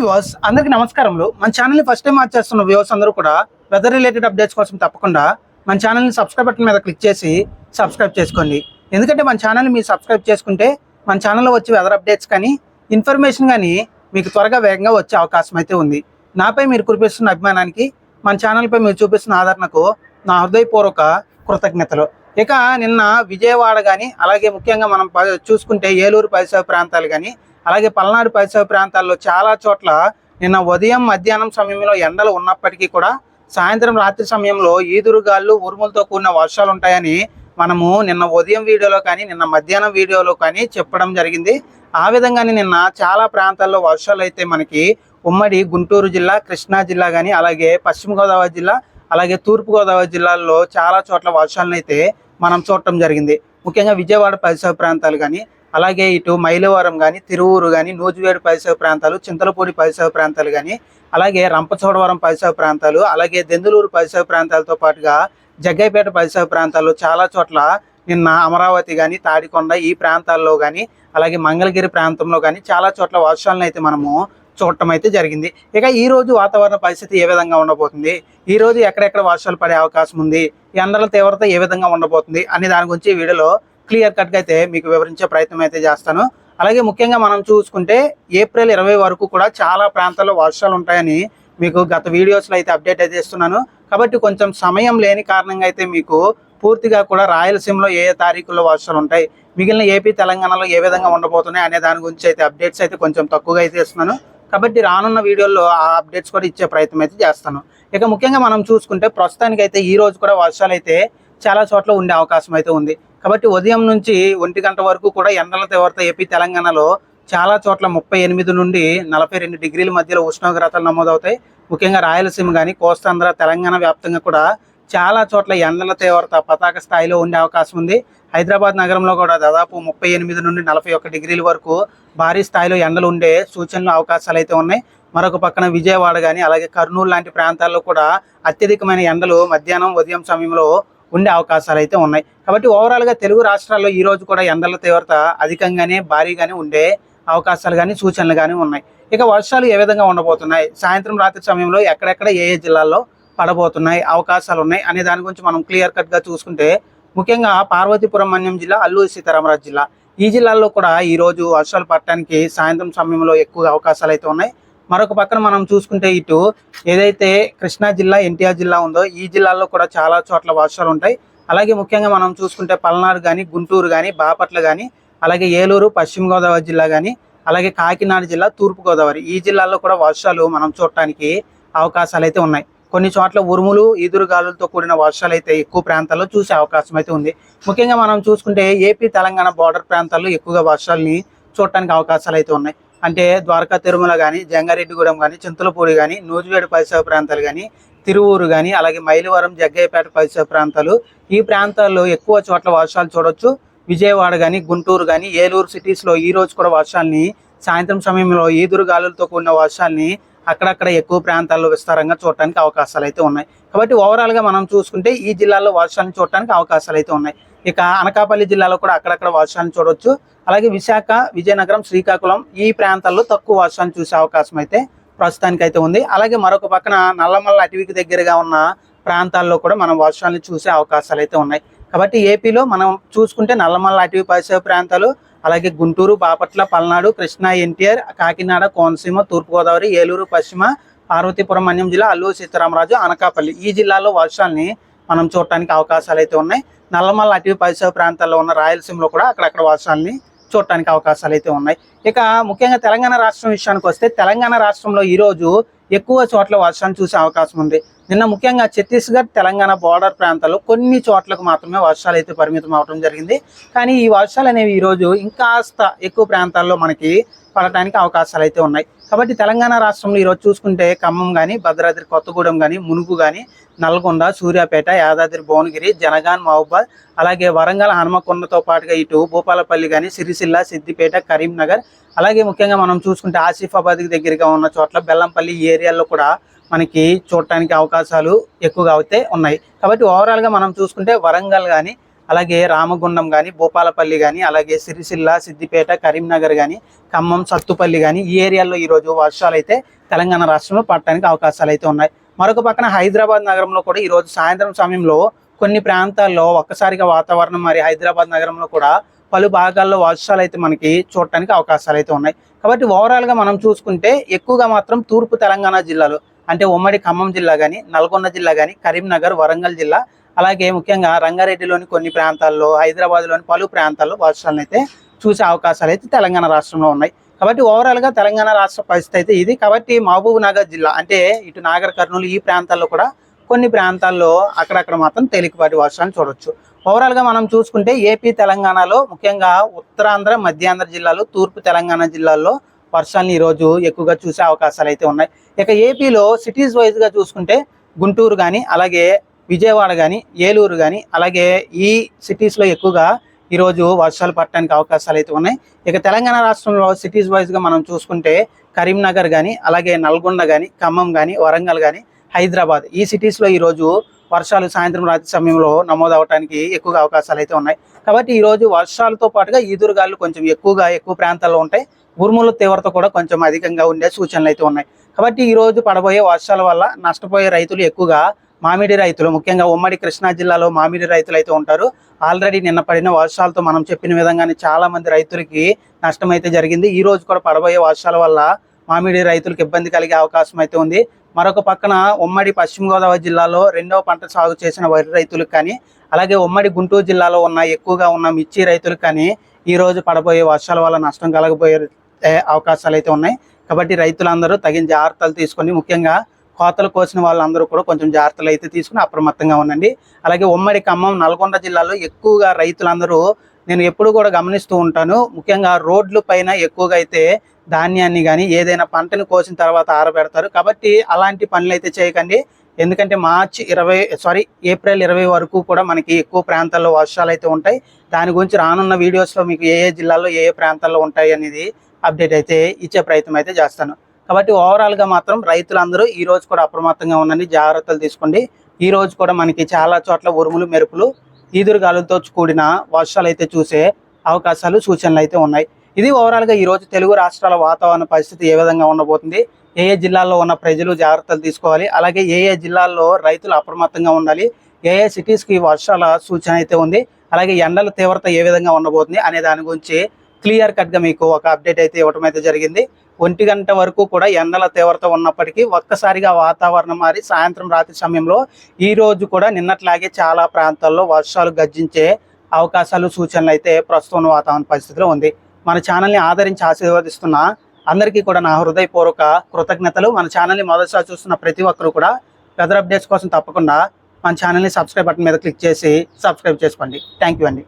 Viewers అందరికీ నమస్కారములు. మన ఛానల్ని ఫస్ట్ టైం వాచ్ చేస్తున్న వ్యూవర్స్ అందరూ కూడా వెదర్ రిలేటెడ్ అప్డేట్స్ కోసం తప్పకుండా మన ఛానల్ని సబ్స్క్రైబ్ బటన్ మీద క్లిక్ చేసి సబ్స్క్రైబ్ చేసుకోండి. ఎందుకంటే మన ఛానల్ని మీరు సబ్స్క్రైబ్ చేసుకుంటే మన ఛానల్లో వచ్చే వెదర్ అప్డేట్స్ కానీ ఇన్ఫర్మేషన్ కానీ మీకు త్వరగా వేగంగా వచ్చే అవకాశం అయితే ఉంది. నాపై మీరు కురిపిస్తున్న అభిమానానికి మన ఛానల్పై మీరు చూపిస్తున్న ఆదరణకు నా హృదయపూర్వక కృతజ్ఞతలు. ఇక నిన్న విజయవాడ కానీ అలాగే ముఖ్యంగా మనం ప- చూసుకుంటే ఏలూరు పరిసర ప్రాంతాలు కానీ అలాగే పల్నాడు పరిసర ప్రాంతాల్లో చాలా చోట్ల నిన్న ఉదయం మధ్యాహ్నం సమయంలో ఎండలు ఉన్నప్పటికీ కూడా సాయంత్రం రాత్రి సమయంలో ఈదురుగాళ్ళు ఉరుములతో కూడిన వర్షాలు ఉంటాయని మనము నిన్న ఉదయం వీడియోలో కానీ నిన్న మధ్యాహ్నం వీడియోలో కానీ చెప్పడం జరిగింది. ఆ విధంగానే నిన్న చాలా ప్రాంతాల్లో వర్షాలు అయితే మనకి ఉమ్మడి గుంటూరు జిల్లా కృష్ణా జిల్లా కానీ అలాగే పశ్చిమ గోదావరి జిల్లా అలాగే తూర్పుగోదావరి జిల్లాల్లో చాలా చోట్ల వర్షాలను అయితే మనం చూడటం జరిగింది. ముఖ్యంగా విజయవాడ పరిసర ప్రాంతాలు కానీ అలాగే ఇటు మైలవరం కానీ తిరువూరు కానీ నూజివేడు పరిసర ప్రాంతాలు చింతలపూడి పరిసర ప్రాంతాలు కానీ అలాగే రంపచోడవరం పరిసర ప్రాంతాలు అలాగే దెందులూరు పరిసర ప్రాంతాలతో పాటుగా జగ్గైపేట పరిసర ప్రాంతాల్లో చాలా చోట్ల నిన్న అమరావతి కానీ తాడికొండ ఈ ప్రాంతాల్లో కానీ అలాగే మంగళగిరి ప్రాంతంలో కానీ చాలా చోట్ల వర్షాలను అయితే మనము చూడటం అయితే జరిగింది. ఇక ఈ రోజు వాతావరణ పరిస్థితి ఏ విధంగా ఉండబోతుంది? ఈ రోజు ఎక్కడెక్కడ వర్షాలు పడే అవకాశం ఉంది? ఎండల తీవ్రత ఏ విధంగా ఉండబోతుంది? అనే దాని గురించి వీడియోలో క్లియర్ కట్గా అయితే మీకు వివరించే ప్రయత్నం అయితే చేస్తాను. అలాగే ముఖ్యంగా మనం చూసుకుంటే ఏప్రిల్ ఇరవై వరకు కూడా చాలా ప్రాంతాల్లో వర్షాలు ఉంటాయని మీకు గత వీడియోస్లో అయితే అప్డేట్ అయితే ఇస్తున్నాను. కాబట్టి కొంచెం సమయం లేని కారణంగా అయితే మీకు పూర్తిగా కూడా రాయలసీమలో ఏ ఏ తారీఖుల్లో వర్షాలు ఉంటాయి మిగిలిన ఏపీ తెలంగాణలో ఏ విధంగా ఉండబోతున్నాయి అనే దాని గురించి అయితే అప్డేట్స్ అయితే కొంచెం తక్కువగా అయితే ఇస్తున్నాను. కాబట్టి రానున్న వీడియోల్లో ఆ అప్డేట్స్ కూడా ఇచ్చే ప్రయత్నం అయితే చేస్తాను. ఇక ముఖ్యంగా మనం చూసుకుంటే ప్రస్తుతానికి అయితే ఈ రోజు కూడా వర్షాలు అయితే చాలా చోట్ల ఉండే అవకాశం అయితే ఉంది. కాబట్టి ఉదయం నుంచి ఒంటి గంట వరకు కూడా ఎండల తీవ్రత ఏపీ తెలంగాణలో చాలా చోట్ల ముప్పై ఎనిమిది నుండి నలభై రెండు డిగ్రీల మధ్యలో ఉష్ణోగ్రతలు నమోదవుతాయి. ముఖ్యంగా రాయలసీమ కానీ కోస్తాంధ్ర తెలంగాణ వ్యాప్తంగా కూడా చాలా చోట్ల ఎండల తీవ్రత పతాక స్థాయిలో ఉండే అవకాశం ఉంది. హైదరాబాద్ నగరంలో కూడా దాదాపు ముప్పై ఎనిమిది నుండి నలభై ఒక్క డిగ్రీల వరకు భారీ స్థాయిలో ఎండలు ఉండే సూచనలు అవకాశాలు అయితే ఉన్నాయి. మరొక పక్కన విజయవాడ కానీ అలాగే కర్నూలు లాంటి ప్రాంతాల్లో కూడా అత్యధికమైన ఎండలు మధ్యాహ్నం ఉదయం సమయంలో ఉండే అవకాశాలు అయితే ఉన్నాయి. కాబట్టి ఓవరాల్గా తెలుగు రాష్ట్రాల్లో ఈరోజు కూడా ఎండల తీవ్రత అధికంగానే భారీగానే ఉండే అవకాశాలు కానీ సూచనలు కానీ ఉన్నాయి. ఇక వర్షాలు ఏ విధంగా ఉండబోతున్నాయి? సాయంత్రం రాత్రి సమయంలో ఎక్కడెక్కడ ఏ ఏ జిల్లాల్లో పడబోతున్నాయి? అవకాశాలు ఉన్నాయి అనే దాని గురించి మనం క్లియర్ కట్గా చూసుకుంటే ముఖ్యంగా పార్వతీపురం మన్యం జిల్లా అల్లూరి సీతారామరాజు జిల్లా. ఈ జిల్లాల్లో కూడా ఈరోజు వర్షాలు పడటానికి సాయంత్రం సమయంలో ఎక్కువ అవకాశాలు అయితే ఉన్నాయి. మరొక పక్కన మనం చూసుకుంటే ఇటు ఏదైతే కృష్ణా జిల్లా ఎన్టీఆర్ జిల్లా ఉందో ఈ జిల్లాల్లో కూడా చాలా చోట్ల వర్షాలు ఉంటాయి. అలాగే ముఖ్యంగా మనం చూసుకుంటే పల్నాడు కానీ గుంటూరు కానీ బాపట్ల కానీ అలాగే ఏలూరు పశ్చిమ గోదావరి జిల్లా కానీ అలాగే కాకినాడ జిల్లా తూర్పు గోదావరి ఈ జిల్లాల్లో కూడా వర్షాలు మనం చూడటానికి అవకాశాలు అయితే ఉన్నాయి. కొన్ని చోట్ల ఉరుములు ఈదురుగాలులతో కూడిన వర్షాలు అయితే ఎక్కువ ప్రాంతాల్లో చూసే అవకాశం అయితే ఉంది. ముఖ్యంగా మనం చూసుకుంటే ఏపీ తెలంగాణ బార్డర్ ప్రాంతాల్లో ఎక్కువగా వర్షాలని చూడటానికి అవకాశాలు అయితే ఉన్నాయి. అంటే ద్వారకా తిరుమల కానీ జంగారెడ్డిగూడెం కానీ చింతలపూడి కానీ నూజివేడు పరిసర ప్రాంతాలు కానీ తిరువూరు కానీ అలాగే మైలవరం జగ్గయ్యపేట పరిసర ప్రాంతాలు. ఈ ప్రాంతాల్లో ఎక్కువ చోట్ల వర్షాలు చూడొచ్చు. విజయవాడ కానీ గుంటూరు కానీ ఏలూరు సిటీస్లో ఈ రోజు కూడా వర్షాలని సాయంత్రం సమయంలో ఈదురు గాలులతో కూడిన వర్షాలని అక్కడక్కడ ఎక్కువ ప్రాంతాల్లో విస్తారంగా చూడటానికి అవకాశాలు అయితే ఉన్నాయి. కాబట్టి ఓవరాల్గా మనం చూసుకుంటే ఈ జిల్లాలో వర్షాలను చూడటానికి అవకాశాలు అయితే ఉన్నాయి. ఇక అనకాపల్లి జిల్లాలో కూడా అక్కడక్కడ వర్షాన్ని చూడవచ్చు అలాగే విశాఖ విజయనగరం శ్రీకాకుళం ఈ ప్రాంతాల్లో తక్కువ వర్షాన్ని చూసే అవకాశం అయితే ప్రస్తుతానికి అయితే ఉంది. అలాగే మరొక పక్కన నల్లమల్ల అటవీకి దగ్గరగా ఉన్న ప్రాంతాల్లో కూడా మనం వర్షాలను చూసే అవకాశాలు అయితే ఉన్నాయి. కాబట్టి ఏపీలో మనం చూసుకుంటే నల్లమల్ల అటవీ పరిసర ప్రాంతాలు అలాగే గుంటూరు బాపట్ల పల్నాడు కృష్ణా ఎన్టీఆర్ కాకినాడ కోనసీమ తూర్పుగోదావరి ఏలూరు పశ్చిమ పార్వతీపురం మన్యం జిల్లా అల్లూరు సీతారామరాజు అనకాపల్లి ఈ జిల్లాలో వర్షాలని మనం చూడటానికి అవకాశాలు అయితే ఉన్నాయి. నల్లమల్ల అటవీ పరిసర ప్రాంతాల్లో ఉన్న రాయలసీమలో కూడా అక్కడక్కడ వర్షాలని చూడటానికి అవకాశాలు అయితే ఉన్నాయి. ఇక ముఖ్యంగా తెలంగాణ రాష్ట్రం విషయానికి వస్తే తెలంగాణ రాష్ట్రంలో ఈరోజు ఎక్కువ చోట్ల వర్షాన్ని చూసే అవకాశం ఉంది. నిన్న ముఖ్యంగా ఛత్తీస్గఢ్ తెలంగాణ బార్డర్ ప్రాంతాల్లో కొన్ని చోట్లకు మాత్రమే వర్షాలు అయితే పరిమితం అవడం జరిగింది. కానీ ఈ వర్షాలు అనేవి ఈరోజు ఇంకాస్త ఎక్కువ ప్రాంతాల్లో మనకి పడటానికి అవకాశాలు అయితే ఉన్నాయి. కాబట్టి తెలంగాణ రాష్ట్రంలో ఈరోజు చూసుకుంటే ఖమ్మం కానీ భద్రాద్రి కొత్తగూడెం కానీ మునుగు కానీ నల్గొండ సూర్యాపేట యాదాద్రి భువనగిరి జనగాన్ మహబాద్ అలాగే వరంగల్ హనుమకొండతో పాటుగా ఇటు భూపాలపల్లి కానీ సిరిసిల్ల సిద్దిపేట కరీంనగర్ అలాగే ముఖ్యంగా మనం చూసుకుంటే ఆసిఫాబాద్కి దగ్గరగా ఉన్న చోట్ల బెల్లంపల్లి ఏరియాల్లో కూడా మనకి చూడటానికి అవకాశాలు ఎక్కువగా అయితే ఉన్నాయి. కాబట్టి ఓవరాల్గా మనం చూసుకుంటే వరంగల్ కానీ అలాగే రామగుండం కానీ భూపాలపల్లి కానీ అలాగే సిరిసిల్ల సిద్దిపేట కరీంనగర్ కానీ ఖమ్మం సత్తుపల్లి కానీ ఈ ఏరియాల్లో ఈరోజు వర్షాలు అయితే తెలంగాణ రాష్ట్రంలో పడటానికి అవకాశాలు అయితే ఉన్నాయి. మరొక పక్కన హైదరాబాద్ నగరంలో కూడా ఈరోజు సాయంత్రం సమయంలో కొన్ని ప్రాంతాల్లో ఒక్కసారిగా వాతావరణం మరి హైదరాబాద్ నగరంలో కూడా పలు భాగాల్లో వర్షాలు అయితే మనకి చూడటానికి అవకాశాలు అయితే ఉన్నాయి. కాబట్టి ఓవరాల్గా మనం చూసుకుంటే ఎక్కువగా మాత్రం తూర్పు తెలంగాణ జిల్లాలో అంటే ఉమ్మడి ఖమ్మం జిల్లా కానీ నల్గొండ జిల్లా కానీ కరీంనగర్ వరంగల్ జిల్లా అలాగే ముఖ్యంగా రంగారెడ్డిలోని కొన్ని ప్రాంతాల్లో హైదరాబాద్లోని పలు ప్రాంతాల్లో వర్షాలను అయితే చూసే అవకాశాలు అయితే తెలంగాణ రాష్ట్రంలో ఉన్నాయి. కాబట్టి ఓవరాల్గా తెలంగాణ రాష్ట్ర పరిస్థితి అయితే ఇది. కాబట్టి మహబూబ్ నగర్ జిల్లా అంటే ఇటు నాగర్ కర్నూలు ఈ ప్రాంతాల్లో కూడా కొన్ని ప్రాంతాల్లో అక్కడక్కడ మాత్రం తేలికపాటి వర్షాలు చూడొచ్చు. ఓవరాల్గా మనం చూసుకుంటే ఏపీ తెలంగాణలో ముఖ్యంగా ఉత్తరాంధ్ర మధ్యాంధ్ర జిల్లాలు తూర్పు తెలంగాణ జిల్లాల్లో వర్షాలను ఈరోజు ఎక్కువగా చూసే అవకాశాలు అయితే ఉన్నాయి. ఇక ఏపీలో సిటీస్ వైజ్గా చూసుకుంటే గుంటూరు కానీ అలాగే విజయవాడ కానీ ఏలూరు కానీ అలాగే ఈ సిటీస్లో ఎక్కువగా ఈరోజు వర్షాలు పడటానికి అవకాశాలు అయితే ఉన్నాయి. ఇక తెలంగాణ రాష్ట్రంలో సిటీస్ వైజ్గా మనం చూసుకుంటే కరీంనగర్ కానీ అలాగే నల్గొండ కానీ ఖమ్మం కానీ వరంగల్ కానీ హైదరాబాద్ ఈ సిటీస్లో ఈరోజు వర్షాలు సాయంత్రం రాత్రి సమయంలో నమోదు అవడానికి ఎక్కువగా అవకాశాలు అయితే ఉన్నాయి. కాబట్టి ఈరోజు వర్షాలతో పాటుగా ఈదురుగాలు కొంచెం ఎక్కువగా ఎక్కువ ప్రాంతాల్లో ఉంటాయి. ఉరుముల తీవ్రత కూడా కొంచెం అధికంగా ఉండే సూచనలు అయితే ఉన్నాయి. కాబట్టి ఈరోజు పడబోయే వర్షాల వల్ల నష్టపోయే రైతులు ఎక్కువగా మామిడి రైతులు ముఖ్యంగా ఉమ్మడి కృష్ణా జిల్లాలో మామిడి రైతులు అయితే ఉంటారు. ఆల్రెడీ నిన్న పడిన వర్షాలతో మనం చెప్పిన విధంగానే చాలా మంది రైతులకి నష్టం అయితే జరిగింది. ఈ రోజు కూడా పడబోయే వర్షాల వల్ల మామిడి రైతులకు ఇబ్బంది కలిగే అవకాశం అయితే ఉంది. మరొక పక్కన ఉమ్మడి పశ్చిమ గోదావరి జిల్లాలో రెండవ పంట సాగు చేసిన వరి రైతులకు కానీ అలాగే ఉమ్మడి గుంటూరు జిల్లాలో ఉన్న ఎక్కువగా ఉన్న మిర్చి రైతులకు కానీ ఈ రోజు పడబోయే వర్షాల వల్ల నష్టం కలగబోయే అవకాశాలు అయితే ఉన్నాయి. కాబట్టి రైతులందరూ తగిన జాగ్రత్తలు తీసుకొని ముఖ్యంగా కోతలు కోసిన వాళ్ళందరూ కూడా కొంచెం జాగ్రత్తలు అయితే తీసుకుని అప్రమత్తంగా ఉండండి. అలాగే ఉమ్మడి ఖమ్మం నల్గొండ జిల్లాలో ఎక్కువగా రైతులందరూ నేను ఎప్పుడు కూడా గమనిస్తూ ఉంటాను. ముఖ్యంగా రోడ్ల పైన ఎక్కువగా అయితే ధాన్యాన్ని కానీ ఏదైనా పంటను కోసిన తర్వాత ఆరబెడతారు. కాబట్టి అలాంటి పనులు అయితే చేయకండి. ఎందుకంటే మార్చి ఇరవై సారీ ఏప్రిల్ ఇరవై వరకు కూడా మనకి ఎక్కువ ప్రాంతాల్లో వర్షాలు అయితే ఉంటాయి. దాని గురించి రానున్న వీడియోస్లో మీకు ఏ ఏ జిల్లాల్లో ఏ ఏ ప్రాంతాల్లో ఉంటాయి అనేది అప్డేట్ అయితే ఇచ్చే ప్రయత్నం అయితే చేస్తాను. కాబట్టి ఓవరాల్గా మాత్రం రైతులందరూ ఈ రోజు కూడా అప్రమత్తంగా ఉండండి జాగ్రత్తలు తీసుకోండి. ఈ రోజు కూడా మనకి చాలా చోట్ల ఉరుములు మెరుపులు ఈదురుగాలులతో కూడిన వర్షాలు అయితే చూసే అవకాశాలు సూచనలు అయితే ఉన్నాయి. ఇది ఓవరాల్గా ఈ రోజు తెలుగు రాష్ట్రాల వాతావరణ పరిస్థితి ఏ విధంగా ఉండబోతుంది? ఏ ఏ జిల్లాల్లో ఉన్న ప్రజలు జాగ్రత్తలు తీసుకోవాలి. అలాగే ఏ ఏ జిల్లాల్లో రైతులు అప్రమత్తంగా ఉండాలి. ఏ ఏ సిటీస్కి వర్షాల సూచన అయితే ఉంది. అలాగే ఎండల తీవ్రత ఏ విధంగా ఉండబోతుంది అనే దాని గురించి క్లియర్ కట్గా మీకు ఒక అప్డేట్ అయితే ఇవ్వడం అయితే జరిగింది. ఒంటి గంట వరకు కూడా ఎండల తీవ్రత ఉన్నప్పటికీ ఒక్కసారిగా వాతావరణం మారి సాయంత్రం రాత్రి సమయంలో ఈ రోజు కూడా నిన్నట్లాగే చాలా ప్రాంతాల్లో వర్షాలు గర్జించే అవకాశాలు సూచనలు అయితే ప్రస్తుతం వాతావరణ పరిస్థితిలో ఉంది. మన ఛానల్ని ఆదరించి ఆశీర్వదిస్తున్న అందరికీ కూడా నా హృదయపూర్వక కృతజ్ఞతలు. మన ఛానల్ని మొదటిసారి చూస్తున్న ప్రతి ఒక్కరు కూడా వెదర్ అప్డేట్స్ కోసం తప్పకుండా మన ఛానల్ని సబ్స్క్రైబ్ బటన్ మీద క్లిక్ చేసి సబ్స్క్రైబ్ చేసుకోండి. థ్యాంక్ యూ అండి.